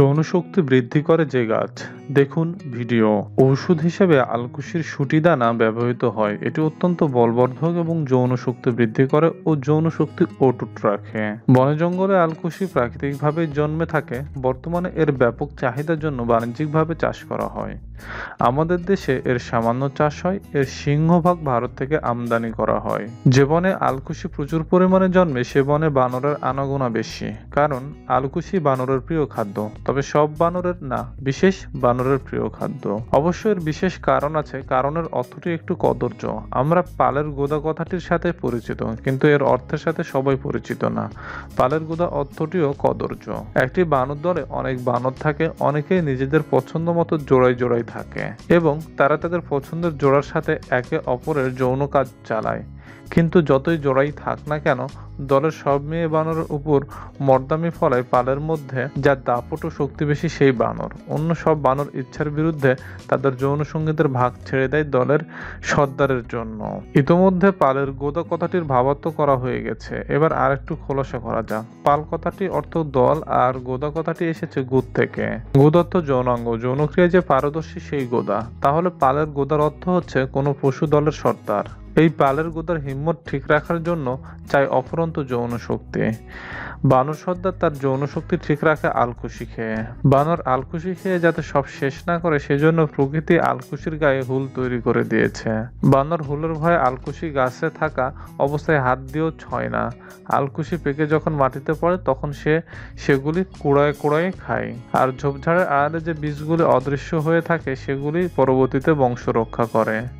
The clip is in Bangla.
যৌন শক্তি বৃদ্ধি করে যে গাছ। দেখুন ভিডিও। ঔষধ হিসেবে আলকুশির সুটি দানা ব্যবহৃত হয়। এটি অত্যন্ত বলবর্ধক এবং যৌন শক্তি বৃদ্ধি করে ও যৌন শক্তি অটুট রাখে। বনে জঙ্গলে আলকুশি প্রাকৃতিকভাবে জন্মে থাকে। বর্তমানে এর ব্যাপক চাহিদার জন্য বাণিজ্যিকভাবে চাষ করা হয়। আমাদের দেশে এর সামান্য চাষ হয়। এর সিংহভাগ ভারত থেকে আমদানি করা হয়। যে বনে আলকুশি প্রচুর পরিমাণে জন্মে, সে বনে বানরের আনাগোনা বেশি। কারণ, আলকুশি বানরের প্রিয় খাদ্য। তবে সব বানরের না, বিশেষ বানরের প্রিয় খাদ্য। অবশ্য এর বিশেষ কারণ আছে, কারণের অর্থটি একটু কদর্য। আমরা পালের গোদা কথাটির সাথে পরিচিত, কিন্তু এর অর্থের সাথে সবাই পরিচিত না। পালের গোদা অর্থটিও কদর্য। একটি বানর দলে অনেক বানর থাকে, অনেকেই নিজেদের পছন্দ মতো জোড়ায় জোড়ায় থাকে এবং তারা তাদের পছন্দের জোড়ার সাথে একে অপরের যৌন কাজ চালায়। কিন্তু যতই জোড়াই থাক না কেন, দলের সব মেয়ে বানরের উপর মর্দামি ফলায় পালের মধ্যে যার দাপট ও শক্তি বেশি সেই বানর। অন্য সব বানর ইচ্ছার বিরুদ্ধে তাদের যৌন সঙ্গীতের ভাগ ছেড়ে দেয় দলের সর্দারের জন্য। ইতোমধ্যে পালের গোদা কথাটির ভাবাত্ম করা হয়ে গেছে। এবার আর একটু খোলাসা করা যাক। পাল কথাটি অর্থ দল, আর গোদা কথাটি এসেছে গুদ থেকে। গোদাত্ম যৌনাঙ্গ যৌনক্রিয়ায় যে পারদর্শী সেই গোদা। তাহলে পালের গোদার অর্থ হচ্ছে কোনো পশু দলের সর্দার। এই পালের গোদার হিম্মত ঠিক রাখার জন্য চাই অফুরন্ত যৌন শক্তি। বানর সর্দার তার যৌন শক্তি ঠিক রাখে আলকুশি খেয়ে। বানর আলকুশি খেয়ে যাতে সব শেষ না করে, সেজন্য প্রকৃতি আলকুশির গায়ে হুল তৈরি করে দিয়েছে। বানর হুলের ভয়ে আলকুশি গাছে থাকা অবস্থায় হাত দিয়েও ছয় না। আলকুশি পেকে যখন মাটিতে পড়ে, তখন সে সেগুলি কুড়ায় কুড়ায় খায়। আর ঝোপঝাড়ের আড়ালে যে বীজগুলি অদৃশ্য হয়ে থাকে, সেগুলি পরবর্তীতে বংশ রক্ষা করে।